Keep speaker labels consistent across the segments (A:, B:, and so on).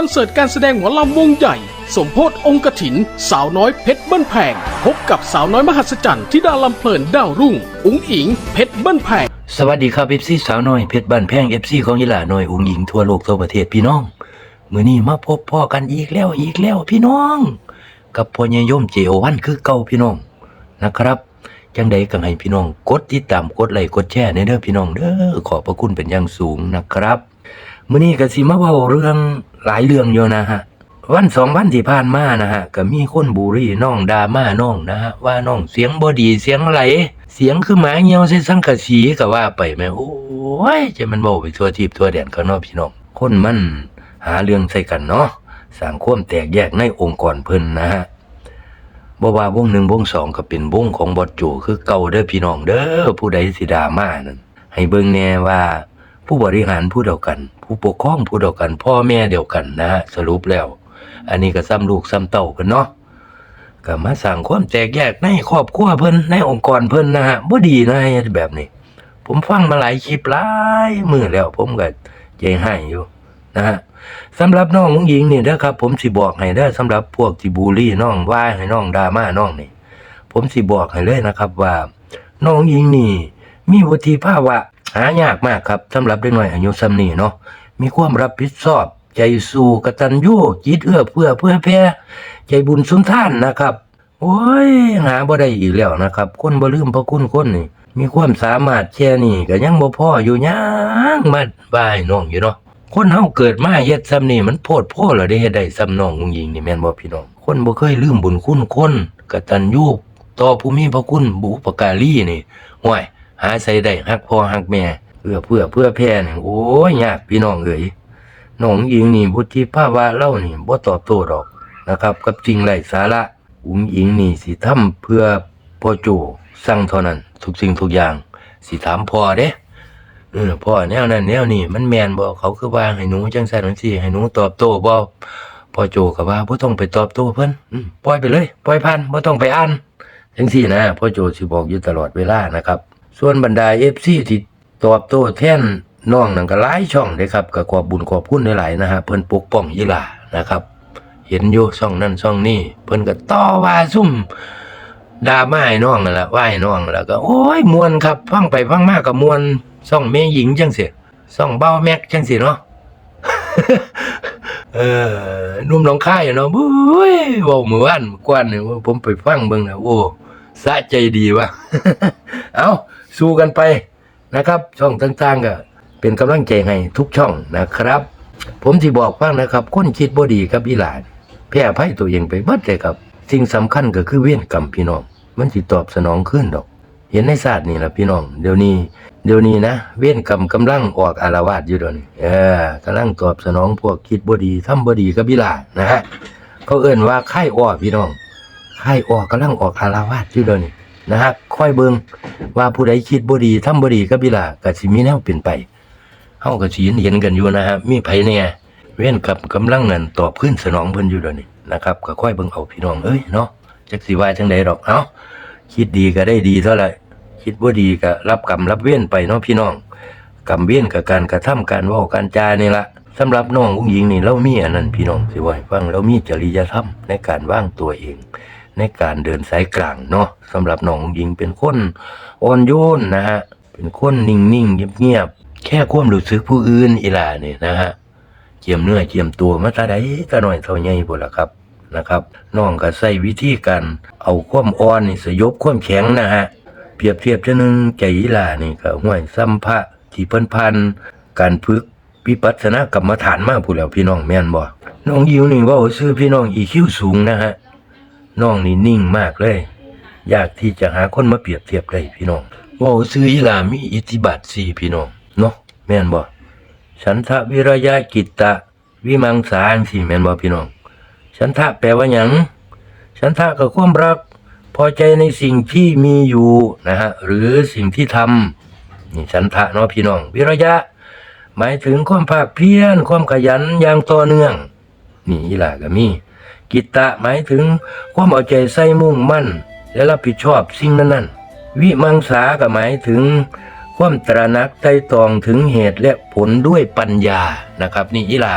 A: อนเสิร์ตการแสดงหมอลำวงใหญ่ สมโพธองค์กถิน สาวน้อยเพชรเบิ้ลแพง พบกับสาวน้อยมหัศจรรย์ที่ดาลำเพลินดาวรุ่ง อุ๋งอิง เพชรเบิ้ลแพง
B: สวัสดีครับเอฟซีสาวน้อยเพชรบ้านแพงเอฟซีของยีหลาน้อยองค์หญิงทั่วโลกทั่วประเทศพี่น้องมื้อนี้มาพบพ่อกันอีกแล้วอีกแล้วพี่น้อง กับพ่อใหญ่ยมเจโอวันคือเก่าพี่น้องนะครับจังใดก็ให้พี่น้อง กดติดตามกดไลค์กดแชร์ในเด้อพี่น้องเด้อขอบพระคุณเป็นอย่างสูงนะครับมื้อนี้ก็สิมาเว้าเรื่อง หลายเรื่องอยู่นะฮะ วันสองวันที่ผ่านมานะฮะก็มีคนบูรี่น้องดาม่าน้องนะฮะว่าน้องเสียงบอดีเสียงไหล เสียงคือหมาเงียวใส่สังกะสีก็ว่าไปแม่โอ้ยจะมันเบาไปทั่วทีบทั่วแดนข้างนอพี่น้องคนมันหาเรื่องใส่กันเนาะสร้างความแตกแยกในองค์กรเพิ่นนะฮะบ่ว่าวงหนึ่งวงสองก็เป็นวงของบอดโจคือเก่าเด้อพี่น้องเด้อผู้ใดสิดาม่านั่นให้เบิ่งแน่ว่า ผู้บริหารผู้เดียวกัน ผู้ปกครองผู้เดียวกัน พ่อแม่เดียวกันนะฮะสรุปแล้ว อันนี้ก็ซ้ำลูกซ้ำเต่ากันเนาะก็มาสั่งความแตกแยกในครอบครัวเพิ่นในองค์กรเพิ่นนะฮะบ่ดีนะแบบนี้ ผมฟังมาหลายคลิปหลายมือแล้ว ผมก็ใจให้อยู่นะฮะสำหรับน้องหญิงนี่นะครับ ผมสิบอกให้เด้อสำหรับพวกที่บูลลี่น้องว่าให้น้องดราม่าน้องนี่ ผมสิบอกให้เลยนะครับว่า น้องหญิงนี่ มีวุฒิภาวะ หายากมากครับสำหรับเด็กน้อยอายุซ้ำนี้เนาะมีความรับผิดชอบ ใจสู้กตัญญูจิตเอื้อเพื่อเพื่อแผ่ใจบุญสุนทานนะครับ โอ้ยหาบ่ได้อีกแล้วนะครับ คนบ่ลืมพระคุณคนนี่มีความสามารถแค่นี้ก็ยังบ่พออยู่ยังมาบ่ายน้องอยู่เนาะคนเฮาเกิดมาเฮ็ดซ้ำนี่มันโพดโพแล้วได้เฮ็ดได้ซ้ำน้ององหญิงนี่แม่นบ่พี่น้อง คนบ่เคยลืมบุญคุณคนกตัญญูต่อผู้มีพระคุณบุปการีนี่ห่วย หาใส่ได้ฮักพ่อฮักแม่เพื่อเพื่อเพื่อแผ่นี่โอ้ยยากพี่น้องเอ้ยน้องหญิงนี่บุตรีภาวะเล่านี่บ่ตอบโต้ดอกนะครับ กับจริงไรสาระอุ้งหญิงนี่สิทำเพื่อพ่อโจสั่งเท่านั้น ทุกสิ่งทุกอย่าง สิถามพ่อเด้เออพ่อแนวนั้นแนวนี้มันแมนบ่เขาคือว่าให้หนูจังซั่นจังซี่ให้หนูตอบโต้บ่พ่อโจก็ว่าบ่ต้องไปตอบโต้เพิ่นอืมปล่อยไปเลย ปล่อยผ่านบ่ต้องไปอ่านจังซี่นะพ่อโจสิบอกอยู่ตลอดเวลานะครับ ส่วนบรรดา FC ที่ตอบโต้แท่นน้องนั่นก็หลายช่องเลยครับก็ขอบบุญขอบคุณหลายๆนะฮะเพิ่นปกป้องยีหลานะครับ เห็นอยู่ช่องนั่นช่องนี้เพิ่นก็ต่อว่าซุ่มดามาให้น้องนั่นแหละว่าให้น้องนั่นแล้วก็โอ้ยมวนครับฟังไปฟังมากก็มวนช่องแม่หญิงจังสิช่องเบ้าแม็กจังสิเนาะเออหนุ่มหนองคายเนาะบุ้ยเว้ามื้อวานกวนนี่ว่าผมไปฟังเบิ่งนะโอ้สะใจดีวะเอา สู้กันไปนะครับ ช่องต่างๆก็เป็นกำลังใจให้ทุกช่องนะครับ ผมที่บอกฟังนะครับคนคิดบ่ดีกับอีหลานแพ้ภัยตัวเองไปเบิดเลยครับ สิ่งสำคัญก็คือเวียนกรรมพี่น้อง มันสิตอบสนองขึ้นดอก เห็นในศาสตร์นี่ล่ะพี่น้อง เดี๋ยวนี้ เดี๋ยวนี้นะ เวียนกรรมกำลังออกอารวาสอยู่เดี๋ยวนี้เออกำลังตอบสนองพวกคิดบ่ดีทำบ่ดีกับอีหลานนะฮะเขาเอ่นว่าไข้อ้อพี่น้องไข้อ้อกำลังออกอารวาสอยู่เดี๋ยวนี้ นะฮะค่อยเบิงว่าผู้ใดคิดบ่ดีทำบ่ดีกับบิลาก็สิมีแนวเป็นไปเฮาก็สิเห็นกันอยู่นะฮะมีไผเนี่ยเว้นกับกำลังนั่นตอบขึ้นสนองเพิ่นอยู่เดี๋ยวนี้นะครับก็ค่อยเบิ่งเอาพี่น้องเอ้ยเนาะจักสิว่าจังใดดอกเอ้าคิดดีก็ได้ดีเท่าไหร่คิดบ่ดีก็รับกรรมรับเว้นไปเนาะพี่น้องกรรมเว้นกับการกระทำการเว้าการจานี่ละสำหรับน้องอุ้หญิงนี่เรามีอันนั้นพี่น้องสิว่าฟังเรามีจริยธรรมในการวางตัวเอง ในการเดินสายกลางเนาะสำหรับน้องหญิงเป็นคนอ่อนโยนนะฮะเป็นคนนิ่งๆเงียบๆแค่ความรู้สึกผู้อื่นอีหล่านี่นะฮะเจียมเนื้อเจียมตัวมาตาใดตาหน่อยเท่าใหญ่พุ่ล่ะครับนะครับน้องก็ใช้วิธีการเอาความอ่อนนี่สยบความแข็งนะฮะเปรียบเทียบจะนึงใจอีหล่านี่ก็ห้วยสัมภะที่เพิ่นพันการฝึกวิปัสสนากรรมฐานมากพู้นแล้วพี่น้องแม่นบ่น้องยิวนี่ว่าซื้อพี่น้องอีคิวสูงนะฮะ น้องนี่นิ่งมากเลย อยากที่จะหาคนมาเปรียบเทียบได้พี่น้องว่าซื้ออีหลามีอิทธิบาทสี่พี่น้องเนาะแม่นบ่ฉันทะวิรยะกิตตะ วิมังสาอังสี่แม่นบ่พี่น้อง ฉันทะแปลว่าหยังฉันทะก็ความรัก พอใจในสิ่งที่มีอยู่นะฮะหรือสิ่งที่ทำนี่ฉันทะเนาะพี่น้อง วิรยะ หมายถึงความภาคเพียรความขยันอย่างต่อเนื่อง นี่อีหลาก็มี กิตตะหมายถึงความเอาใจใส่มุ่งมั่น และรับผิดชอบสิ่งนั้นๆ วิมังสาก็หมายถึง ความตระหนักไตร่ตรองถึงเหตุและผลด้วยปัญญานะครับ นี่อีหลา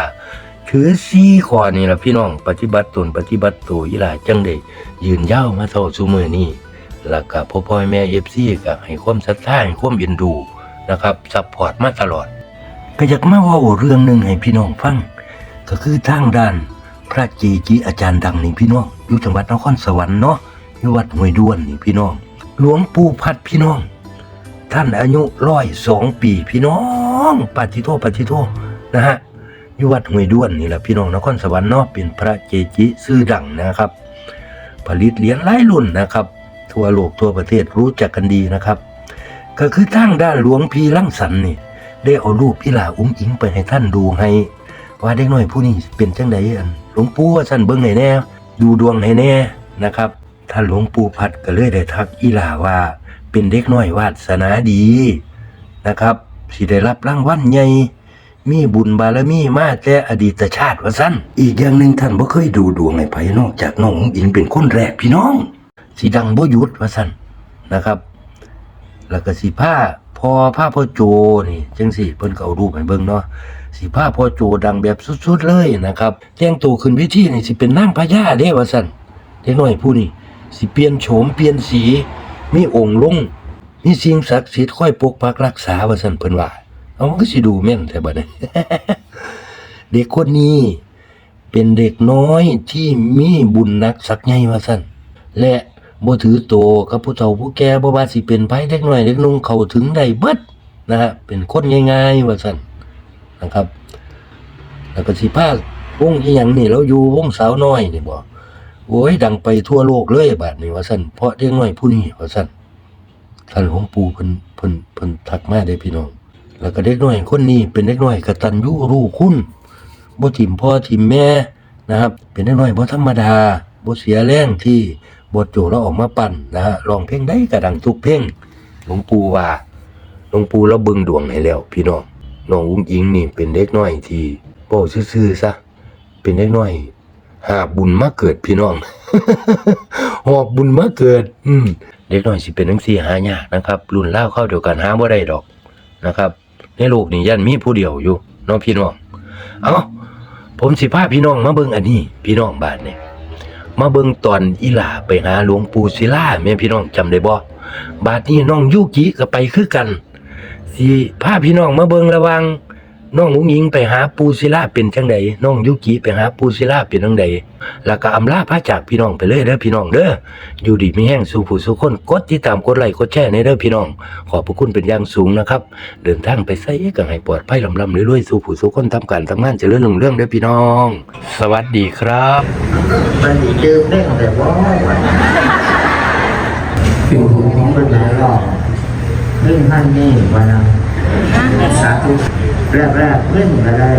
B: ถือซี่ข้อนี่ละพี่น้อง ปฏิบัติตนปฏิบัติตัวอีหลาจังได้ยืนยามาเท่าซุมือนี้แล้วก็พ่อพ่อแม่ FC ก็ให้ความศรัทธาให้ความเอ็นดูนะครับซัพพอร์ตมาตลอด ก็อยากมาว่าเรื่องหนึ่งให้พี่น้องฟัง ก็คือทางด้าน พระเจจีอาจารย์ดังนี่พี่น้องอยู่จังหวัดนครสวรรค์เนาะอยู่วัดห้วยด้วนนี่พี่น้อง หลวงปู่พัดพี่น้อง ท่านอายุร้อยสองปีพี่น้องปฏิโทปฏิโทนะฮะอยู่วัดห้วยด้วนนี่แหละพี่น้องนครสวรรค์เนาะเป็นพระเจจิชื่อดังนะครับ ผลิตเหรียญหลายรุ่นนะครับ ทั่วโลกทั่วประเทศรู้จักกันดีนะครับ ก็คือทางด้านหลวงพี่ลังสันนี่ได้เอารูปพี่ลาอุ้งอิงไปให้ท่านดูให้ ว่าเด็กน้อยผู้นี้เป็นจังไดอัน หลวงปู่ว่าท่านเบิ่งให้แน่ ดูดวงให้แน่นะครับ ท่านหลวงปู่พัดก็เลยได้ทักอีหลาว่า เป็นเด็กน้อยวาสนาดีนะครับสิได้รับรางวัลใหญ่มีบุญบารมีมาแต่อดีตชาติว่าซั่นอีกอย่างหนึ่งท่านบ่เคยดูดวงให้ไผนอกจากน้องอิงเป็นคนแรกพี่น้องสิดังบ่หยุดว่าซั่นนะครับ แล้วก็สีผ้า อผ้าพ่อโจนี่จังสี่เพิ่นก็เอารูปให้เบิ่งเนาะสีผ้าพ่อโจดังแบบสุดๆเลยนะครับแต่งตัวขึ้นเวทีนี่สิเป็นนางพญาเด้ว่าซั่นเด็กน้อยผู้นี้สิเปลี่ยนโฉมเปลี่ยนสีมีองค์ลงมีสิ่งศักดิ์สิทธิ์คอยปกปักรักษาว่าซั่นเพิ่นว่าเอามันก็สิดูแม่นแท้บัดนี้เด็กคนนี้เป็นเด็กน้อยที่มีบุญนักสักใหญ่ว่าซั่นและ บ่ถือโตกับผู้เฒ่าผู้แก่บ่ว่าสิเป็นไผเด็กน้อยเด็กนุ่งเข้าถึงได้เบิดนะฮะเป็นคนง่ายๆว่าซั่นนะครับ แล้วก็สิพาวงอีหยังนี่เราอยู่วงสาวน้อยนี่บ่โอ้ยดังไปทั่วโลกเลยบาดนี้ว่าซั่นเพราะเด็กน้อยผู้นี้ว่าซั่นท่านหลวงปู่เพิ่นเพิ่นเพิ่นทักมาเด้พี่น้อง แล้วก็เด็กน้อยคนนี้เป็นเด็กน้อยกตัญญูรู้คุณบ่ถิ่มพ่อถิ่มแม่นะครับ เป็นเด็กน้อยบ่ธรรมดาบ่เสียแรงที่ บทโจเราออกมาปั่นนะฮะร้องเพลงได้กระดังทุกเพลงหลวงปู่ว่าหลวงปู่เราเบิ่งดวงให้แล้ว พี่น้องน้องอุ้งอิงนี่เป็นเด็กน้อยที่เว้ซื่อๆซะเป็นเด็กน้อยหาบุญมาเกิดพี่น้องหอบบุญมาเกิด อืมเด็กน้อยสิเป็นจังซี่หายากนะครับ รุ่นราเข้าเดียวกันหาบ่ได้ดอกนะครับ ในโลกนี้ยันมีผู้เดียวอยู่น้องพี่น้อง เอาผมสิพาพี่น้องมาเบิ่งอันนี้ พี่น้องบาดนี่ย มาเบิ่งตอนอีหลาไปหาหลวงปู่ศิลาแม่พี่น้องจำได้บ่บาดนี้น้องยุกิก็ไปคือกันสิพาพี่น้องมาเบิ่งระวัง น้องอุ้งอิงไปหาปู่ศิลาเป็นจังใดน้องยุกิไปหาปู่ศิลาเป็นจังใดแล้วก็อำลาพระจากพี่น้องไปเลยเด้อพี่น้องเด้ออยู่ดีมีแห้งสู่ผู้สู่คนกดติดตามกดไลค์กดแชร์ในเด้อพี่น้อง ขอบพระคุณเป็นอย่างสูงนะครับ เดินทางไปใส่กันให้ปลอดภัยลำลำรวยๆสู่ผู้สู่คนทำการทำงานเจริญรุ่งเรื่องเด้อพี่น้อง สวัสดีครับ
C: มันดื่มได้ตั้งแต่ว่าผิวของมันหลายรอบเรื่องท่านนี่วันนั้น สาธุแรกแรกๆเล่นก็ได้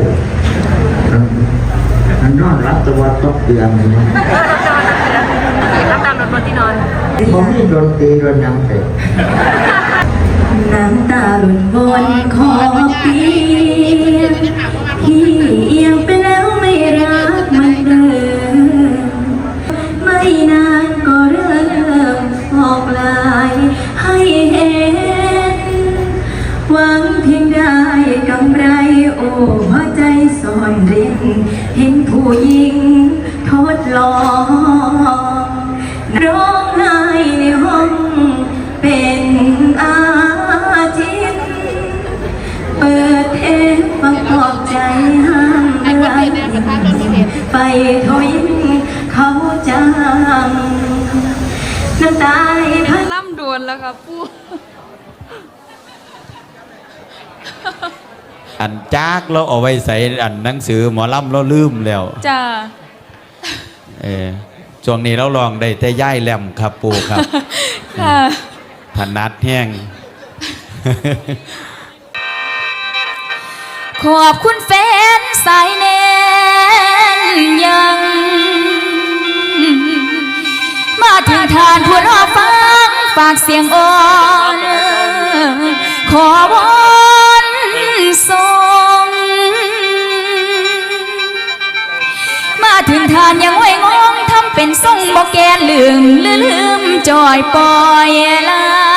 C: มันนอนรับตัวตกเตียงเลยนะ
D: รับตามรถบนที่นอน
C: ที่ผมนี่โดนตีโดนยังเสร็จ
D: น้ำตาหล่นบนคอเปียกพี่เอียงไซ่อนเร้นเห็นผู้หญิงทดลองร้องไห้ในห้องเป็นอาทิตย์เปิดเทปประกอบใจห้ามไรไปทวินเขาจังน้ำตาไหลพัด
E: ล่ำดวนแล้วครับปู่
F: อันจากเราเอาไว้ใส่อันหนังสือหมอลำเราลืมแล้ว
E: จ้า
F: เออช่วงนี้เราลองได้แต่ย่ายแหลมครับปูครับ
E: ค่ะ
F: ถนัดแห้ง
E: ขอบคุณแฟนสายแนนยัง มาถึงทานผู้รอฟัง ฝากเสียง ลืมลืมจอยปล่อยลา